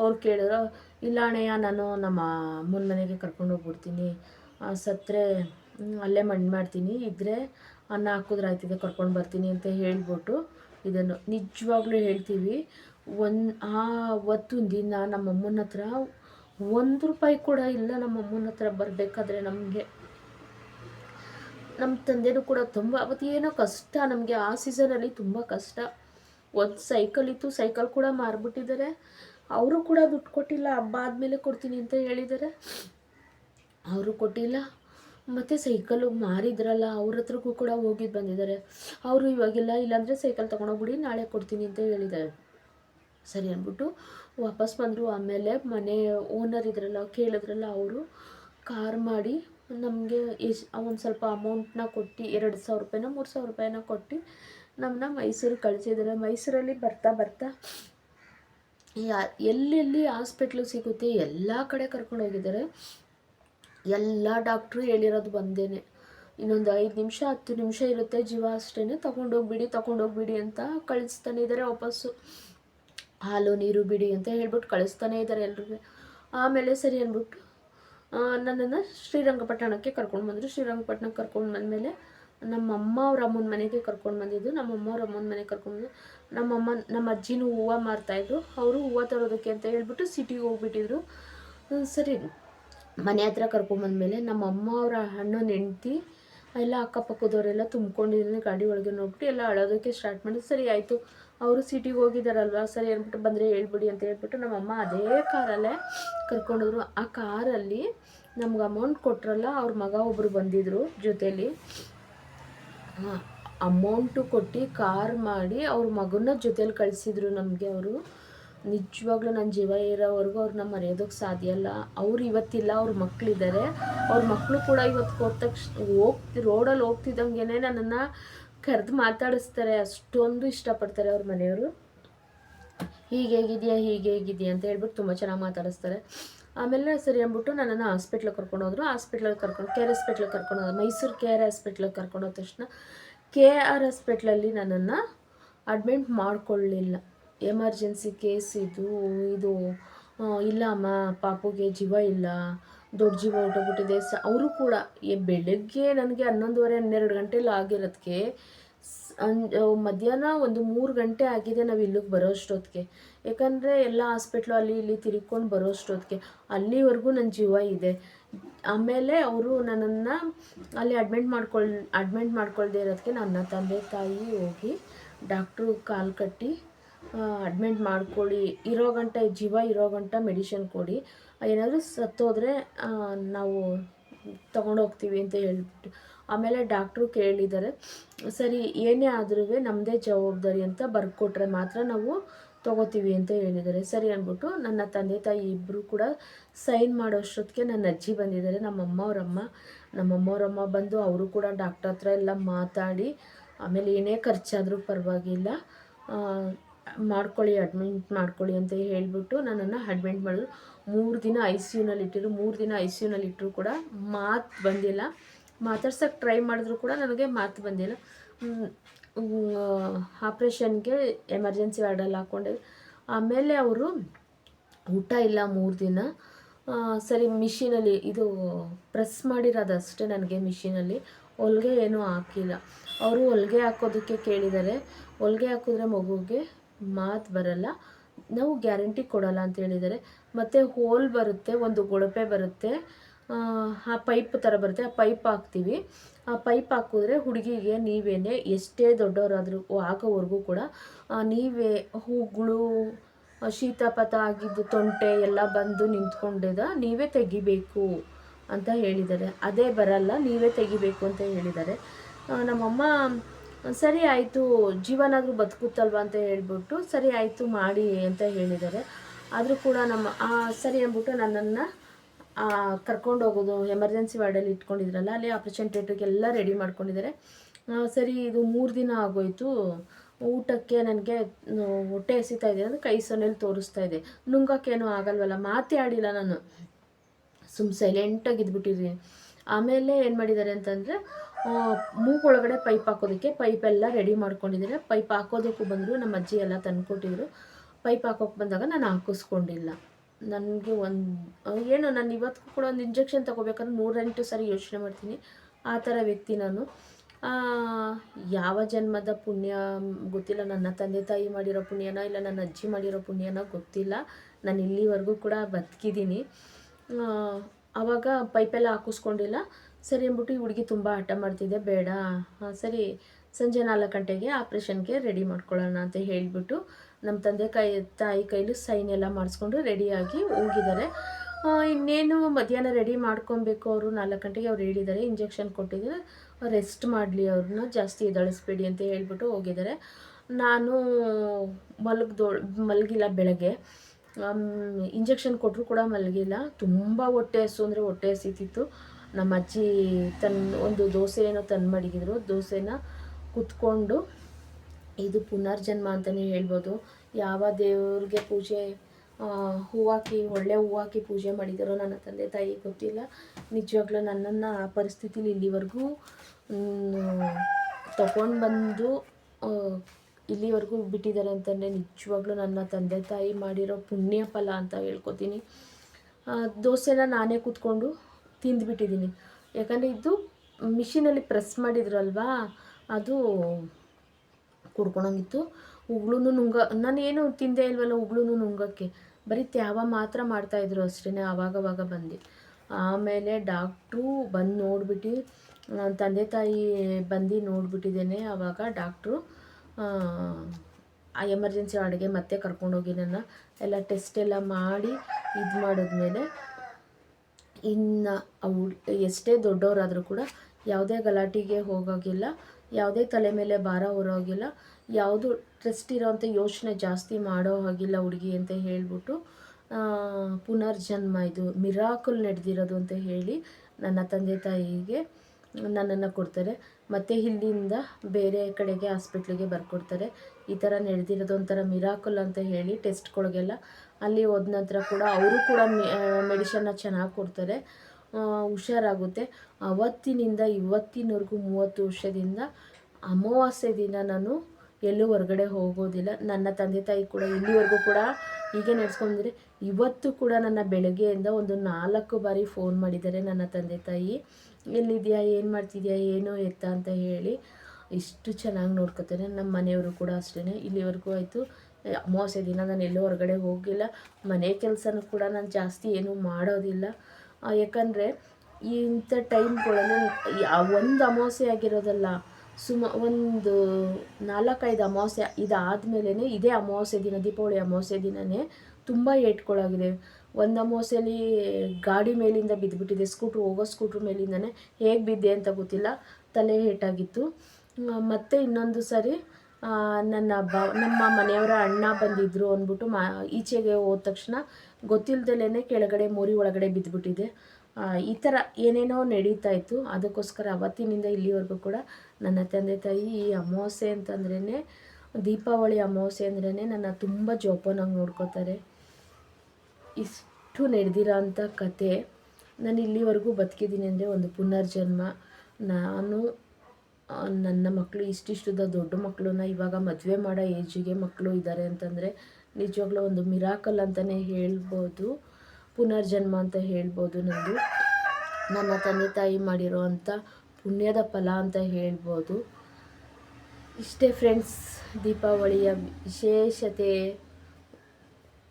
ಅವ್ರು ಕೇಳಿದ್ರು. ಇಲ್ಲ ಅಣ್ಣಯ್ಯ, ನಾನು ನಮ್ಮ ಅಮ್ಮನ ಮನೆಗೆ ಕರ್ಕೊಂಡು ಹೋಗ್ಬಿಡ್ತೀನಿ. ಸತ್ತರೆ ಅಲ್ಲೇ ಮಣ್ಣು ಮಾಡ್ತೀನಿ. ಇದ್ದರೆ ಅನ್ನ ಹಾಕಿದ್ರೆ ಆಯ್ತಿದೆ ಕರ್ಕೊಂಡು ಬರ್ತೀನಿ ಅಂತ ಹೇಳ್ಬಿಟ್ಟು ಇದನ್ನು ನಿಜವಾಗ್ಲೂ ಹೇಳ್ತೀವಿ. ಒಂದು ಆ ಅವತ್ತು ದಿನ ನಮ್ಮ ಅಮ್ಮನ ಹತ್ರ ಒಂದು ರೂಪಾಯಿ ಕೂಡ ಇಲ್ಲ ನಮ್ಮ ಅಮ್ಮನ ಹತ್ರ ಬರಬೇಕಾದ್ರೆ ನಮಗೆ. ನಮ್ಮ ತಂದೆನೂ ಕೂಡ ತುಂಬ, ಅವತ್ತು ಏನೋ ಕಷ್ಟ, ನಮಗೆ ಆ ಸೀಸನಲ್ಲಿ ತುಂಬ ಕಷ್ಟ. ಒಂದು ಸೈಕಲ್ ಇತ್ತು ಸೈಕಲ್ ಕೂಡ ಮಾರ್ಬಿಟ್ಟಿದ್ದಾರೆ. ಅವರು ಕೂಡ ದುಡ್ಡು ಕೊಟ್ಟಿಲ್ಲ, ಹಬ್ಬ ಆದಮೇಲೆ ಕೊಡ್ತೀನಿ ಅಂತ ಹೇಳಿದ್ದಾರೆ ಅವರು ಕೊಟ್ಟಿಲ್ಲ. ಮತ್ತು ಸೈಕಲ್ಲು ಮಾರಿದ್ರಲ್ಲ, ಅವ್ರ ಹತ್ರಕ್ಕೂ ಕೂಡ ಹೋಗಿ ಬಂದಿದ್ದಾರೆ ಅವರು ಇವಾಗಿಲ್ಲ ಇಲ್ಲಾಂದರೆ ಸೈಕಲ್ ತೊಗೊಂಡೋಗ್ಬಿಡಿ ನಾಳೆ ಕೊಡ್ತೀನಿ ಅಂತ ಹೇಳಿದ್ದಾರೆ ಸರಿ ಅಂದ್ಬಿಟ್ಟು ವಾಪಸ್ ಬಂದರು. ಆಮೇಲೆ ಮನೆ ಓನರ್ ಇದ್ರಲ್ಲ, ಕೇಳಿದ್ರಲ್ಲ ಅವರು ಕಾರ್ ಮಾಡಿ ನಮಗೆ ಎಷ್ಟು ಒಂದು ಸ್ವಲ್ಪ ಅಮೌಂಟ್ನ ಕೊಟ್ಟು, ಎರಡು ಸಾವಿರ ರೂಪಾಯಿನ, ಮೂರು ಸಾವಿರ ರೂಪಾಯಿನ ಕೊಟ್ಟು ನಮ್ಮನ್ನ ಮೈಸೂರಿಗೆ ಕಳಿಸಿದ್ದಾರೆ ಮೈಸೂರಲ್ಲಿ ಬರ್ತಾ ಬರ್ತಾ ಎಲ್ಲೆಲ್ಲಿ ಹಾಸ್ಪಿಟ್ಲು ಸಿಗುತ್ತೆ, ಎಲ್ಲ ಕಡೆ ಕರ್ಕೊಂಡು ಹೋಗಿದ್ದಾರೆ. ಎಲ್ಲ ಡಾಕ್ಟ್ರು ಹೇಳಿರೋದು ಬಂದೇನೆ. ಇನ್ನೊಂದು ಐದು ನಿಮಿಷ, ಹತ್ತು ನಿಮಿಷ ಇರುತ್ತೆ ಜೀವ ಅಷ್ಟೇ ತೊಗೊಂಡೋಗ್ಬಿಡಿ ತೊಗೊಂಡೋಗ್ಬಿಡಿ ಅಂತ ಕಳಿಸ್ತಾನೆ ಇದ್ದಾರೆ ವಾಪಸ್ಸು. ಹಾಲು, ನೀರು, ಬಿಡಿ ಅಂತ ಹೇಳ್ಬಿಟ್ಟು ಕಳಿಸ್ತಾನೆ ಇದ್ದಾರೆ ಎಲ್ಲರೂ ಆಮೇಲೆ ಸರಿ ಅಂದ್ಬಿಟ್ಟು ನನ್ನನ್ನು ಶ್ರೀರಂಗಪಟ್ಟಣಕ್ಕೆ ಕರ್ಕೊಂಡು ಬಂದರು. ಶ್ರೀರಂಗಪಟ್ಟಣಕ್ಕೆ ಕರ್ಕೊಂಡು ಬಂದಮೇಲೆ ನಮ್ಮಮ್ಮ ಅವ್ರ ಅಮ್ಮನ ಮನೆಗೆ ಕರ್ಕೊಂಡು ಬಂದಿದ್ದು. ನಮ್ಮಮ್ಮ ಅವ್ರ ಅಮ್ಮನ ಮನೆಗೆ ಕರ್ಕೊಂಡು ಬಂದು ನಮ್ಮಮ್ಮ, ನಮ್ಮ ಅಜ್ಜಿನೂ ಹೂವು ಮಾರ್ತಾಯಿದ್ರು ಅವರು ಹೂವು ತರೋದಕ್ಕೆ ಅಂತ ಹೇಳ್ಬಿಟ್ಟು ಸಿಟಿಗೆ ಹೋಗ್ಬಿಟ್ಟಿದ್ರು. ಸರಿ. ಮನೆ ಹತ್ರ ಕರ್ಕೊಂಬಂದಮೇಲೆ ನಮ್ಮ ಅಮ್ಮ ಅವರ ಅಣ್ಣನ ಹೆಂಡ್ತಿ ಎಲ್ಲ ಅಕ್ಕಪಕ್ಕದವರೆಲ್ಲ ತುಂಬ್ಕೊಂಡಿದ್ದೀನಿ ಗಾಡಿ ಒಳಗೆ ನೋಡ್ಬಿಟ್ಟು ಎಲ್ಲ ಅಳೋದಕ್ಕೆ ಸ್ಟಾರ್ಟ್ ಮಾಡಿದ್ರು. ಸರಿ, ಆಯಿತು. ಅವರು ಸಿಟಿಗೆ ಹೋಗಿದ್ದಾರಲ್ವ ಸರಿ ಅಂದ್ಬಿಟ್ಟು ಬಂದರೆ ಹೇಳ್ಬಿಡಿ ಅಂತ ಹೇಳ್ಬಿಟ್ಟು ನಮ್ಮಮ್ಮ ಅದೇ ಕಾರಲ್ಲೇ ಕರ್ಕೊಂಡಿದ್ರು. ಆ ಕಾರಲ್ಲಿ ನಮ್ಗೆ ಅಮೌಂಟ್ ಕೊಟ್ರಲ್ಲ, ಅವ್ರ ಮಗ ಒಬ್ಬರು ಬಂದಿದ್ದರು ಜೊತೇಲಿ. ಅಮೌಂಟು ಕೊಟ್ಟು ಕಾರ್ ಮಾಡಿ ಅವ್ರ ಮಗನ ಜೊತೆಯಲ್ಲಿ ಕಳಿಸಿದ್ರು ನಮಗೆ ಅವರು. ನಿಜವಾಗ್ಲೂ ನನ್ನ ಜೀವ ಇರೋವರೆಗೂ ಅವ್ರನ್ನ ಮರೆಯೋದಕ್ಕೆ ಸಾಧ್ಯ ಇಲ್ಲ ಅವ್ರು ಇವತ್ತಿಲ್ಲ, ಅವ್ರ ಮಕ್ಕಳಿದ್ದಾರೆ ಅವ್ರ ಮಕ್ಕಳು ಕೂಡ ಇವತ್ತು ಹೋದ ತಕ್ಷಣ ಹೋಗ್ತಿ, ರೋಡಲ್ಲಿ ಹೋಗ್ತಿದ್ದಂಗೆ ನನ್ನನ್ನು ಕರೆದು ಮಾತಾಡಿಸ್ತಾರೆ. ಅಷ್ಟೊಂದು ಇಷ್ಟಪಡ್ತಾರೆ ಅವ್ರ ಮನೆಯವರು. ಹೀಗೆ ಹೇಗಿದೆಯಾ ಹೀಗೆ ಹೇಗಿದೆಯಾ ಅಂತ ಹೇಳ್ಬಿಟ್ಟು ತುಂಬ ಚೆನ್ನಾಗಿ ಮಾತಾಡಿಸ್ತಾರೆ. ಆಮೇಲೆ ಸರಿ ಅಂದ್ಬಿಟ್ಟು ನನ್ನನ್ನು ಹಾಸ್ಪಿಟ್ಲಿಗೆ ಕರ್ಕೊಂಡು ಹೋದ್ರು ಹಾಸ್ಪಿಟ್ಲಿಗೆ ಕರ್ಕೊಂಡು ಕೆ ಆರ್ ಹಾಸ್ಪಿಟ್ಲಿಗೆ ಕರ್ಕೊಂಡು ಮೈಸೂರು ಕೆ ಆರ್ ಹಾಸ್ಪಿಟ್ಲಿಗೆ ಕರ್ಕೊಂಡು ಹೋದ ತಕ್ಷಣ ಕೆ ಆರ್ ಹಾಸ್ಪಿಟ್ಲಲ್ಲಿ ನನ್ನನ್ನು ಅಡ್ಮಿಟ್ ಮಾಡಿಕೊಳ್ಳಿಲ್ಲ. ಎಮರ್ಜೆನ್ಸಿ ಕೇಸ್ ಇದು ಇದು ಇಲ್ಲ ಅಮ್ಮ, ಪಾಪುಗೆ ಜೀವ ಇಲ್ಲ, ದೊಡ್ಡ ಜೀವ ಹೊರಟೋಗ್ಬಿಟ್ಟಿದೆ. ಸ, ಅವರು ಕೂಡ ಬೆಳಗ್ಗೆ ನನಗೆ ಹನ್ನೊಂದುವರೆ, ಹನ್ನೆರಡು ಗಂಟೆಲಿ ಆಗಿರೋದಕ್ಕೆ ಮಧ್ಯಾಹ್ನ ಒಂದು ಮೂರು ಗಂಟೆ ಆಗಿದೆ ನಾವು ಇಲ್ಲಿಗೆ ಬರೋ ಅಷ್ಟೊತ್ತಿಗೆ ಯಾಕಂದರೆ ಎಲ್ಲ ಹಾಸ್ಪಿಟ್ಲು ಅಲ್ಲಿ ಇಲ್ಲಿ ತಿರ್ಕೊಂಡು ಬರೋ ಅಷ್ಟೊತ್ತಿಗೆ ಅಲ್ಲಿವರೆಗೂ ನನ್ನ ಜೀವ ಇದೆ. ಆಮೇಲೆ ಅವರು ನನ್ನನ್ನು ಅಲ್ಲಿ ಅಡ್ಮಿಟ್ ಮಾಡ್ಕೊಳ್ ಅಡ್ಮಿಟ್ ಮಾಡ್ಕೊಳ್ದೆ ಇರೋದಕ್ಕೆ ನನ್ನ ತಂದೆ ತಾಯಿ ಹೋಗಿ ಡಾಕ್ಟ್ರು ಕಾಲು ಕಟ್ಟಿ ಅಡ್ಮಿಂಟ್ ಮಾಡ್ಕೊಳ್ಳಿ ಇರೋ ಗಂಟ, ಜೀವ ಇರೋ ಗಂಟ ಮೆಡಿಷನ್ ಕೊಡಿ. ಏನಾದರೂ ಸತ್ತೋದ್ರೆ ನಾವು ತೊಗೊಂಡೋಗ್ತೀವಿ ಅಂತ ಹೇಳ್ಬಿಟ್ಟು. ಆಮೇಲೆ ಡಾಕ್ಟ್ರು ಕೇಳಿದ್ದಾರೆ, ಸರಿ ಏನೇ ಆದ್ರೂ ನಮ್ಮದೇ ಜವಾಬ್ದಾರಿ ಅಂತ ಬರ್ಕೊಟ್ರೆ ಮಾತ್ರ ನಾವು ತೊಗೋತೀವಿ ಅಂತ ಹೇಳಿದ್ದಾರೆ. ಸರಿ ಅಂದ್ಬಿಟ್ಟು ನನ್ನ ತಂದೆ ತಾಯಿ ಇಬ್ಬರು ಕೂಡ ಸೈನ್ ಮಾಡೋ ಅಷ್ಟೊತ್ತಿಗೆ ನನ್ನ ಅಜ್ಜಿ ಬಂದಿದ್ದಾರೆ. ನಮ್ಮಮ್ಮ ಅವರಮ್ಮ, ನಮ್ಮ ಅಮ್ಮ ಅವರಮ್ಮ ಬಂದು ಅವರು ಕೂಡ ಡಾಕ್ಟ್ರ್ ಹತ್ರ ಎಲ್ಲ ಮಾತಾಡಿ, ಆಮೇಲೆ ಏನೇ ಖರ್ಚಾದರೂ ಪರವಾಗಿಲ್ಲ ಮಾಡ್ಕೊಳ್ಳಿ ಅಡ್ಮಿಂಟ್ ಮಾಡ್ಕೊಳ್ಳಿ ಅಂತ ಹೇಳಿಬಿಟ್ಟು ನನ್ನನ್ನು ಅಡ್ಮಿಂಟ್ ಮಾಡಿದ್ರು ಮೂರು ದಿನ ಐ ಸಿ ಯುನಲ್ಲಿ ಇಟ್ಟಿದ್ರು. ಮೂರು ದಿನ ಐ ಸಿ ಯುನಲ್ಲಿ ಇಟ್ಟರು ಕೂಡ ಮಾತು ಬಂದಿಲ್ಲ. ಮಾತಾಡ್ಸೋಕ್ಕೆ ಟ್ರೈ ಮಾಡಿದ್ರು ಕೂಡ ನನಗೆ ಮಾತು ಬಂದಿಲ್ಲ. ಆಪ್ರೇಷನ್ಗೆ ಎಮರ್ಜೆನ್ಸಿ ವಾರ್ಡಲ್ಲಿ ಹಾಕ್ಕೊಂಡೆ ಆಮೇಲೆ ಅವರು ಊಟ ಇಲ್ಲ ಮೂರು ದಿನ. ಸರಿ, ಮಿಷಿನಲ್ಲಿ ಇದು ಪ್ರೆಸ್ ಮಾಡಿರೋದಷ್ಟೇ ನನಗೆ ಮಿಷಿನಲ್ಲಿ. ಹೊಲಿಗೆ ಏನೂ ಹಾಕಿಲ್ಲ. ಅವರು ಹೊಲಿಗೆ ಹಾಕೋದಕ್ಕೆ ಕೇಳಿದ್ದಾರೆ. ಹೊಲಿಗೆ ಹಾಕಿದ್ರೆ ಮಗುಗೆ ಮಾತು ಬರಲ್ಲ. ನಾವು ಗ್ಯಾರಂಟಿ ಕೊಡಲ್ಲ ಅಂತ ಹೇಳಿದ್ದಾರೆ. ಮತ್ತು ಹೋಲ್ ಬರುತ್ತೆ, ಒಂದು ಗೊಳಪೆ ಬರುತ್ತೆ. ಆ ಪೈಪ್ ಥರ ಬರುತ್ತೆ. ಆ ಪೈಪ್ ಹಾಕ್ತೀವಿ. ಆ ಪೈಪ್ ಹಾಕಿದ್ರೆ ಹುಡುಗಿಗೆ ನೀವೇನೆ ಎಷ್ಟೇ ದೊಡ್ಡವರಾದರೂ ಹಾಕೋವರೆಗೂ ಕೂಡ ನೀವೇ ಹೂಗಳು ಶೀತಪಾತ ಆಗಿದ್ದು ತೊಂಟೆ ಎಲ್ಲ ಬಂದು ನಿಂತ್ಕೊಂಡಿದ ನೀವೇ ತೆಗಿಬೇಕು ಅಂತ ಹೇಳಿದ್ದಾರೆ. ಅದೇ ಬರಲ್ಲ, ನೀವೇ ತೆಗಿಬೇಕು ಅಂತ ಹೇಳಿದ್ದಾರೆ. ನಮ್ಮಮ್ಮ, ಸರಿ ಆಯಿತು, ಜೀವನಾದರೂ ಬದುಕುತ್ತಲ್ವ ಅಂತ ಹೇಳ್ಬಿಟ್ಟು ಸರಿ ಆಯಿತು ಮಾಡಿ ಅಂತ ಹೇಳಿದ್ದಾರೆ. ಆದರೂ ಕೂಡ ನಮ್ಮ ಸರಿ ಅಂದ್ಬಿಟ್ಟು ನನ್ನನ್ನು ಕರ್ಕೊಂಡು ಹೋಗೋದು ಎಮರ್ಜೆನ್ಸಿ ವಾರ್ಡಲ್ಲಿ ಇಟ್ಕೊಂಡಿದ್ರಲ್ಲ, ಅಲ್ಲಿ ಆಪ್ರೇಷನ್ ಥಿಯೇಟ್ರಿಗೆಲ್ಲ ರೆಡಿ ಮಾಡ್ಕೊಂಡಿದ್ದಾರೆ. ಸರಿ, ಇದು ಮೂರು ದಿನ ಆಗೋಯ್ತು. ಊಟಕ್ಕೆ ನನಗೆ ಹೊಟ್ಟೆ ಎಸಿತಾ ಇದೆ ಅಂದರೆ ಕೈ ಸೊನೆಯಲ್ಲಿ ತೋರಿಸ್ತಾ ಇದೆ. ನುಂಗೋಕ್ಕೇನು ಆಗಲ್ವಲ್ಲ, ಮಾತೇ ಆಡಿಲ್ಲ ನಾನು. ಸುಮ್ಮ ಸೈಲೆಂಟಾಗಿ ಇದ್ಬಿಟ್ಟಿದ್ದೀನಿ ಆಮೇಲೆ ಏನು ಮಾಡಿದ್ದಾರೆ ಅಂತಂದರೆ ಮೂಗೊಳಗಡೆ ಪೈಪ್ ಹಾಕೋದಕ್ಕೆ ಪೈಪ್ ಎಲ್ಲ ರೆಡಿ ಮಾಡ್ಕೊಂಡಿದ್ದಾರೆ. ಪೈಪ್ ಹಾಕೋದಕ್ಕೂ ಬಂದರು ನಮ್ಮ ಅಜ್ಜಿ ಎಲ್ಲ ತಂದುಕೊಟ್ಟಿದ್ರು. ಪೈಪ್ ಹಾಕೋಕ್ಕೆ ಬಂದಾಗ ನಾನು ಹಾಕಿಸ್ಕೊಂಡಿಲ್ಲ. ನನಗೆ ಒಂದು ಏನು, ನಾನು ಇವತ್ತಿಗೂ ಕೂಡ ಒಂದು ಇಂಜೆಕ್ಷನ್ ತೊಗೋಬೇಕಾದ್ರೆ ನೂರೆಂಟು ಸರಿ ಯೋಚನೆ ಮಾಡ್ತೀನಿ. ಆ ಥರ ವ್ಯಕ್ತಿ ನಾನು. ಯಾವ ಜನ್ಮದ ಪುಣ್ಯ, ಗೊತ್ತಿಲ್ಲ. ನನ್ನ ತಂದೆ ತಾಯಿ ಮಾಡಿರೋ ಪುಣ್ಯನ ಇಲ್ಲ, ನನ್ನ ಅಜ್ಜಿ ಮಾಡಿರೋ ಪುಣ್ಯನ ಗೊತ್ತಿಲ್ಲ. ನಾನು ಇಲ್ಲಿವರೆಗೂ ಕೂಡ ಬದುಕಿದ್ದೀನಿ. ಆವಾಗ ಪೈಪೆಲ್ಲ ಹಾಕಿಸ್ಕೊಂಡಿಲ್ಲ. ಸರಿ ಅಂದ್ಬಿಟ್ಟು ಈ ಹುಡುಗಿ ತುಂಬ ಹಠ ಮಾಡ್ತಿದ್ದೆ ಬೇಡ. ಸರಿ, ಸಂಜೆ ನಾಲ್ಕು ಗಂಟೆಗೆ ಆಪ್ರೇಷನ್ಗೆ ರೆಡಿ ಮಾಡ್ಕೊಳ್ಳೋಣ ಅಂತ ಹೇಳಿಬಿಟ್ಟು ನಮ್ಮ ತಂದೆ ಕೈ, ತಾಯಿ ಕೈಲಿ ಸೈನ್ ಎಲ್ಲ ಮಾಡಿಸ್ಕೊಂಡು ರೆಡಿಯಾಗಿ ಹೋಗಿದ್ದಾರೆ. ಇನ್ನೇನು ಮಧ್ಯಾಹ್ನ ರೆಡಿ ಮಾಡ್ಕೊಬೇಕು ಅವರು, ನಾಲ್ಕು ಗಂಟೆಗೆ ಅವ್ರು ಹೇಳಿದ್ದಾರೆ, ಇಂಜೆಕ್ಷನ್ ಕೊಟ್ಟಿದ್ದಾರೆ. ರೆಸ್ಟ್ ಮಾಡಲಿ ಅವ್ರನ್ನ, ಜಾಸ್ತಿ ಎದಳಿಸ್ಬೇಡಿ ಅಂತ ಹೇಳ್ಬಿಟ್ಟು ಹೋಗಿದ್ದಾರೆ. ನಾನು ಮಲಗ್ದೋ, ಮಲಗಿಲ್ಲ ಬೆಳಗ್ಗೆ. ಇಂಜೆಕ್ಷನ್ ಕೊಟ್ಟರು ಕೂಡ ಮಲಗಿಲ್ಲ. ತುಂಬ ಹೊಟ್ಟೆ ಹಸು ಅಂದರೆ ಹೊಟ್ಟೆ ಹಸಿತಿತ್ತು. ನಮ್ಮ ಅಜ್ಜಿ ತನ್ನ ಒಂದು ದೋಸೆ ಏನೋ ತಂದು ಮಡಗಿದ್ರು. ದೋಸೆನ ಕುತ್ಕೊಂಡು ಇದು ಪುನರ್ಜನ್ಮ ಅಂತಲೇ ಹೇಳ್ಬೋದು. ಯಾವ ದೇವ್ರಿಗೆ ಪೂಜೆ ಹೂವಾಕಿ, ಒಳ್ಳೆ ಹೂವಾಕಿ ಪೂಜೆ ಮಾಡಿದಾರೋ ನನ್ನ ತಂದೆ ತಾಯಿ ಗೊತ್ತಿಲ್ಲ. ನಿಜವಾಗ್ಲೂ ನನ್ನನ್ನು ಆ ಪರಿಸ್ಥಿತಿಲಿ ಇಲ್ಲಿವರೆಗೂ ತಗೊಂಡು ಬಂದು ಇಲ್ಲಿವರೆಗೂ ಬಿಟ್ಟಿದ್ದಾರೆ ಅಂತಂದರೆ ನಿಜವಾಗ್ಲೂ ನನ್ನ ತಂದೆ ತಾಯಿ ಮಾಡಿರೋ ಪುಣ್ಯ ಫಲ ಅಂತ ಹೇಳ್ಕೊತೀನಿ. ದೋಸೆನ ನಾನೇ ಕೂತ್ಕೊಂಡು ತಿಂದುಬಿಟ್ಟಿದ್ದೀನಿ. ಯಾಕಂದರೆ ಇದು ಮಿಷಿನಲ್ಲಿ ಪ್ರೆಸ್ ಮಾಡಿದ್ರಲ್ವಾ? ಅದು ಕುಡ್ಕೊಳಂಗಿತ್ತು. ಉಗ್ಳು ನುಂಗ ನಾನು ತಿಂದೇ ಇಲ್ವಲ್ಲ ಉಗ್ಳು ನುಂಗಕ್ಕೆ. ಬರೀ ತ್ಯಾವ ಮಾತ್ರ ಮಾಡ್ತಾಯಿದ್ರು ಅಷ್ಟೇ ಆವಾಗವಾಗ ಬಂದು. ಆಮೇಲೆ ಡಾಕ್ಟ್ರು ಬಂದು ನೋಡ್ಬಿಟ್ಟು ತಂದೆ ತಾಯಿ ಬಂದು ನೋಡ್ಬಿಟ್ಟಿದ್ದೇನೆ ಆವಾಗ ಡಾಕ್ಟ್ರು, ಆ ಎಮರ್ಜೆನ್ಸಿ ಅಡುಗೆ ಮತ್ತೆ ಕರ್ಕೊಂಡೋಗಿ ನನ್ನ ಎಲ್ಲ ಟೆಸ್ಟ್ ಎಲ್ಲ ಮಾಡಿ ಇದು ಮಾಡಿದ್ಮೇಲೆ ಇನ್ನು ಅವು ಎಷ್ಟೇ ದೊಡ್ಡವರಾದರೂ ಕೂಡ ಯಾವುದೇ ಗಲಾಟೆಗೆ ಹೋಗೋಗಿಲ್ಲ ಯಾವುದೇ ತಲೆ ಮೇಲೆ ಭಾರ ಹೊರೋಗಿಲ್ಲ. ಯಾವುದು ಟ್ರೆಸ್ಟ್ ಇರೋವಂಥ ಯೋಚನೆ ಜಾಸ್ತಿ ಮಾಡೋ ಹಾಗಿಲ್ಲ ಹುಡುಗಿ ಅಂತ ಹೇಳಿಬಿಟ್ಟು ಪುನರ್ಜನ್ಮ ಇದು. ಮಿರಾಕಲ್ ನಡೆದಿರೋದು ಅಂತ ಹೇಳಿ ನನ್ನ ತಂದೆ ತಾಯಿಗೆ ನನ್ನನ್ನು ಕೊಡ್ತಾರೆ. ಮತ್ತು ಇಲ್ಲಿಂದ ಬೇರೆ ಕಡೆಗೆ ಹಾಸ್ಪಿಟ್ಲಿಗೆ ಬರ್ಕೊಡ್ತಾರೆ. ಈ ಥರ ನಡೆದಿರೋದು ಒಂಥರ ಮಿರಾಕಲ್ ಅಂತ ಹೇಳಿ ಟೆಸ್ಟ್ಗಳಿಗೆಲ್ಲ ಅಲ್ಲಿ ಹೋದ ನಂತರ ಕೂಡ ಅವರು ಕೂಡ ಮೆಡಿಷನ್ನ ಚೆನ್ನಾಗಿ ಕೊಡ್ತಾರೆ. ಹುಷಾರಾಗುತ್ತೆ. ಅವತ್ತಿನಿಂದ ಇವತ್ತಿನವರೆಗೂ ಮೂವತ್ತು ವರ್ಷದಿಂದ ಅಮಾವಾಸ್ಯೆ ದಿನ ನಾನು ಎಲ್ಲೂ ಹೊರಗಡೆ ಹೋಗೋದಿಲ್ಲ. ನನ್ನ ತಂದೆ ತಾಯಿ ಕೂಡ ಇಲ್ಲಿವರೆಗೂ ಕೂಡ ಹೀಗೆ ನಡೆಸ್ಕೊಂಡಿದ್ರೆ ಇವತ್ತು ಕೂಡ ನನ್ನ ಬೆಳಗ್ಗೆಯಿಂದ ಒಂದು ನಾಲ್ಕು ಬಾರಿ ಫೋನ್ ಮಾಡಿದ್ದಾರೆ ನನ್ನ ತಂದೆ ತಾಯಿ. ಎಲ್ಲಿದೆಯಾ, ಏನು ಮಾಡ್ತಿದ್ಯಾ, ಏನು ಎತ್ತ ಅಂತ ಹೇಳಿ ಇಷ್ಟು ಚೆನ್ನಾಗಿ ನೋಡ್ಕೊತಾರೆ. ನಮ್ಮ ಮನೆಯವರು ಕೂಡ ಅಷ್ಟೇ ಇಲ್ಲಿವರೆಗೂ ಆಯಿತು, ಅಮಾವಾಸ್ಯೆ ದಿನ ನಾನು ಎಲ್ಲೂ ಹೊರಗಡೆ ಹೋಗಿಲ್ಲ. ಮನೆ ಕೆಲಸನೂ ಕೂಡ ನಾನು ಜಾಸ್ತಿ ಏನೂ ಮಾಡೋದಿಲ್ಲ. ಯಾಕಂದರೆ ಇಂಥ ಟೈಮ್ಗಳಲ್ಲಿ ಒಂದು ಅಮಾವಾಸ್ಯೆ ಆಗಿರೋದಲ್ಲ, ಸುಮ, ಒಂದು ನಾಲ್ಕೈದು ಅಮಾವಾಸ್ಯೆ ಇದಾದಮೇಲೆ ಇದೇ ಅಮಾವಾಸ್ಯೆ ದಿನ, ದೀಪಾವಳಿ ಅಮಾವಾಸ್ಯೆ ದಿನವೇ ತುಂಬ ಏಟ್ಗಳಾಗಿದೆ ಒಂದು ಅಮಾವಾಸ್ಯೆಯಲ್ಲಿ ಗಾಡಿ ಮೇಲಿಂದ ಬಿದ್ದುಬಿಟ್ಟಿದೆ ಸ್ಕೂಟ್ರ್, ಹೋಗೋ ಸ್ಕೂಟ್ರ್ ಮೇಲಿಂದನೇ ಹೇಗೆ ಬಿದ್ದೆ ಅಂತ ಗೊತ್ತಿಲ್ಲ, ತಲೆ ಏಟಾಗಿತ್ತು. ಮತ್ತು ಇನ್ನೊಂದು ಸಾರಿ ನನ್ನ ಬ, ನಮ್ಮ ಮನೆಯವರ ಅಣ್ಣ ಬಂದಿದ್ದರು ಅಂದ್ಬಿಟ್ಟು ಮಾ, ಈಚೆಗೆ ಹೋದ ತಕ್ಷಣ ಗೊತ್ತಿಲ್ದಲೇ ಕೆಳಗಡೆ ಮೋರಿ ಒಳಗಡೆ ಬಿದ್ದುಬಿಟ್ಟಿದೆ ಈ ಥರ ಏನೇನೋ ನಡೀತಾ ಇತ್ತು. ಅದಕ್ಕೋಸ್ಕರ ಅವತ್ತಿನಿಂದ ಇಲ್ಲಿವರೆಗೂ ಕೂಡ ನನ್ನ ತಂದೆ ತಾಯಿ ಈ ಅಮಾವಾಸ್ಯೆ ಅಂತಂದ್ರೇ ದೀಪಾವಳಿ ಅಮಾವಾಸ್ಯೆ ಅಂದ್ರೇ ನನ್ನ ತುಂಬ ಜೋಪಾನಾಗಿ ನೋಡ್ಕೋತಾರೆ. ಇಷ್ಟು ನಡೆದಿರೋ ಅಂಥ ಕತೆ. ನಾನು ಇಲ್ಲಿವರೆಗೂ ಬದುಕಿದ್ದೀನಿ ಅಂದರೆ ಒಂದು ಪುನರ್ಜನ್ಮ. ನಾನು ನನ್ನ ಮಕ್ಕಳು ಇಷ್ಟಿಷ್ಟುದ ದೊಡ್ಡ ಮಕ್ಕಳನ್ನ ಇವಾಗ ಮದುವೆ ಮಾಡೋ ಏಜಿಗೆ ಮಕ್ಕಳು ಇದ್ದಾರೆ ಅಂತಂದರೆ ನಿಜವಾಗ್ಲೂ ಒಂದು ಮಿರಾಕಲ್ ಅಂತಲೇ ಹೇಳ್ಬೋದು. ಪುನರ್ಜನ್ಮ ಅಂತ ಹೇಳ್ಬೋದು ನಂದು. ನನ್ನ ತಂದೆ ತಾಯಿ ಮಾಡಿರೋ ಅಂಥ ಪುಣ್ಯದ ಫಲ ಅಂತ ಹೇಳ್ಬೋದು. ಇಷ್ಟೇ ಫ್ರೆಂಡ್ಸ್ ದೀಪಾವಳಿಯ ವಿಶೇಷತೆ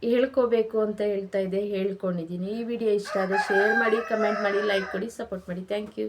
ಹೇಳ್ಕೋಬೇಕು ಅಂತ ಹೇಳ್ತಾ ಇದ್ದೆ, ಹೇಳ್ಕೊಂಡಿದ್ದೀನಿ. ಈ ವಿಡಿಯೋ ಇಷ್ಟ ಆದರೆ ಶೇರ್ ಮಾಡಿ ಕಮೆಂಟ್ ಮಾಡಿ ಲೈಕ್ ಕೊಡಿ ಸಪೋರ್ಟ್ ಮಾಡಿ. Thank you